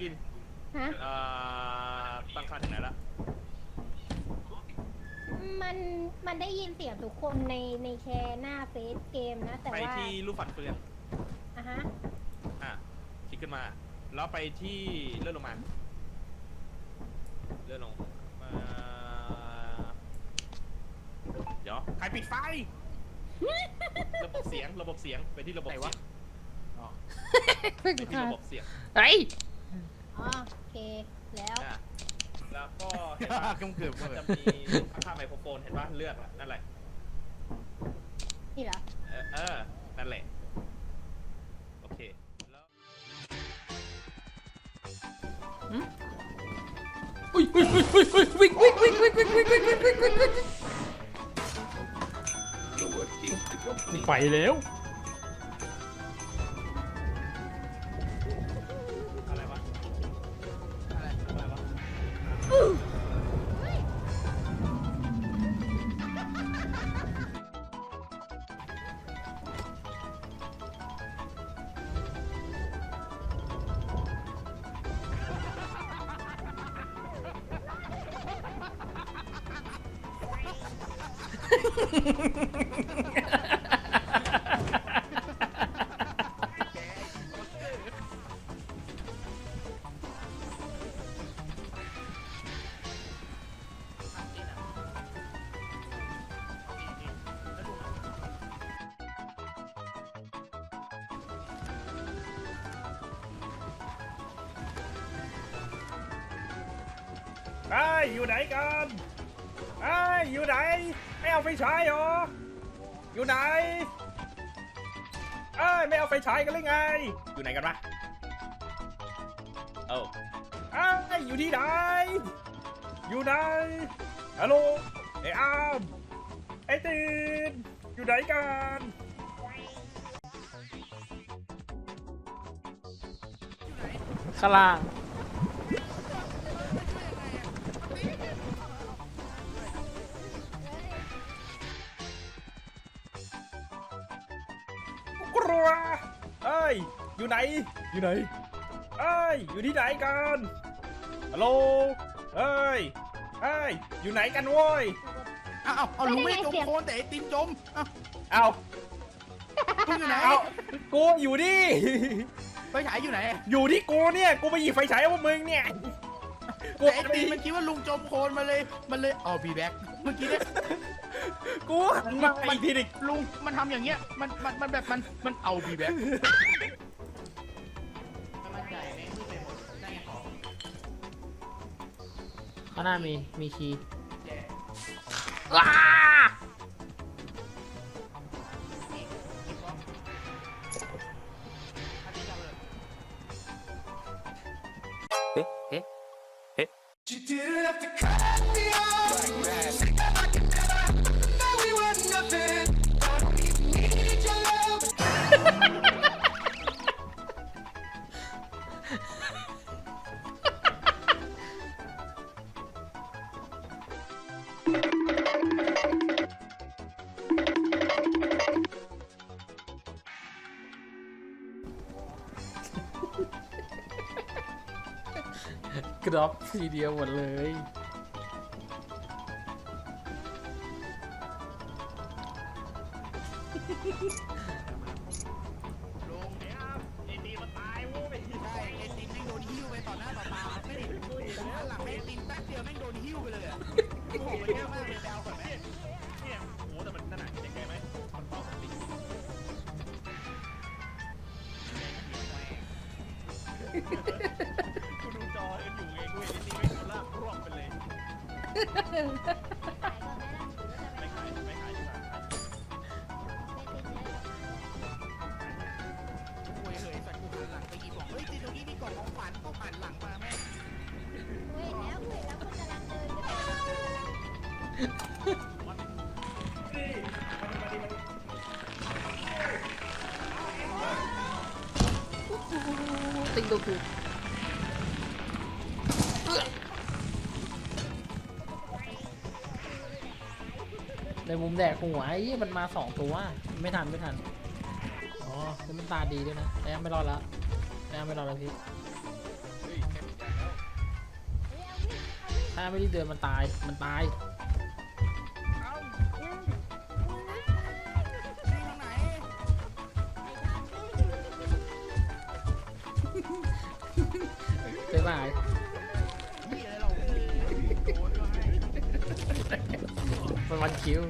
กินฮะ เอ่อตั้งค่าถึงไหนละมันมันได้ยินเสียงทุกคนในในแชร์หน้าเฟซเกมนะ แต่ไปว่าที่รูปฝันเฟืองอะฮะอะคลิกขึ้นมา แล้วไปที่เลื่อนลงมาเลื่อนลงมาเดี๋ยวใครปิดไฟ ระบบเสียงระบบเสียงไปที่ระบบไหนเสีวะยงอ๋อไปที่ระบบเสียง เฮ้ย อ๋อโอเคแล้วอะแล้วก็เห็นปะกำเกิดมันเลจะยมีข้างๆไมโครโฟนเห็นปะเลือกอะนั่นแหละนี่เหรอ เออเออนั่นแหละ โอเคแล้ว อุ้ยอุ้ยอุ้ยอุ้ยอุ้ยวิ่งวิ่งวิ่งวิ่งวิ่งวิ่งวิ่งวิ่งวิ่งวิ่งวิ่งไปแล้ว ไอ้ยอยู่ไหนกัน ไอ้อยู่ไหนไม่เอาไฟฉายเหรอ อยู่ไหนไอ้ยไม่เอาไฟฉายกันเลยไง อยู่ไหนกันวะเอ้าไอ้ยอยู่ที่ไหน อยู่ไหน ฮัลโหลไอ้อามไอ้ตีนอยู่ไหนกันข้างล่าง กลัวเอ้ย อยู่ไหน อยู่ไหน เอ้ย อยู่ที่ไหนกัน ฮัลโหล เอ้ย เอ้ย อยู่ไหนกันโว้ย อ้าวเอาลุงไม่ได้จมโคลนแต่ไอติมจมอ้าวเอาลุงอยู่ไหนเอากูอยู่ดิไฟฉายอยู่ไหนอยู่ที่กูเนี่ย กูไปหยิบไฟฉายให้พวกมึงเนี่ย กูแต่ไอติมมันคิดว่าลุงจมโคลนมาเลย มันเลยเอาบีแบ็ก เมื่อกี้เนี่ยกูหันมาอีกทีดิลุงมันทำอย่างเงี้ยมันมันมันแบบมันมันเอาบีแบ็กข้างหน้ามี มีคีย์ว้า กรอบทีเดียวหมดเลย ไปต่อหน้าต่อตาไม่ได้หันหลังแม่งตีนแป๊บเดียวแม่งโดนหิ้วไปเลยอะโอ้โหเยอะมากเลยแบลก่อนไหมเนี่ยโอ้โหแต่มันนั่นน่ะเห็นไงไหมมันเป้ามันติดกูดูจอเอ็นอยู่ไงกูเห็นไอ้ตีไม่โดนลากร่วงไปเลย ติงตัวกูในมุมแดกหัวไอ้มันมาสองตัว ไม่ทันไม่ทัน อ๋อแล้วมันตาดีด้วยนะแต่ยังไม่รอดแล้วแต่ยังไม่รอดแล้วพี่ถ้าไม่ได้เดินมันตาย มันตายายมันวันคิว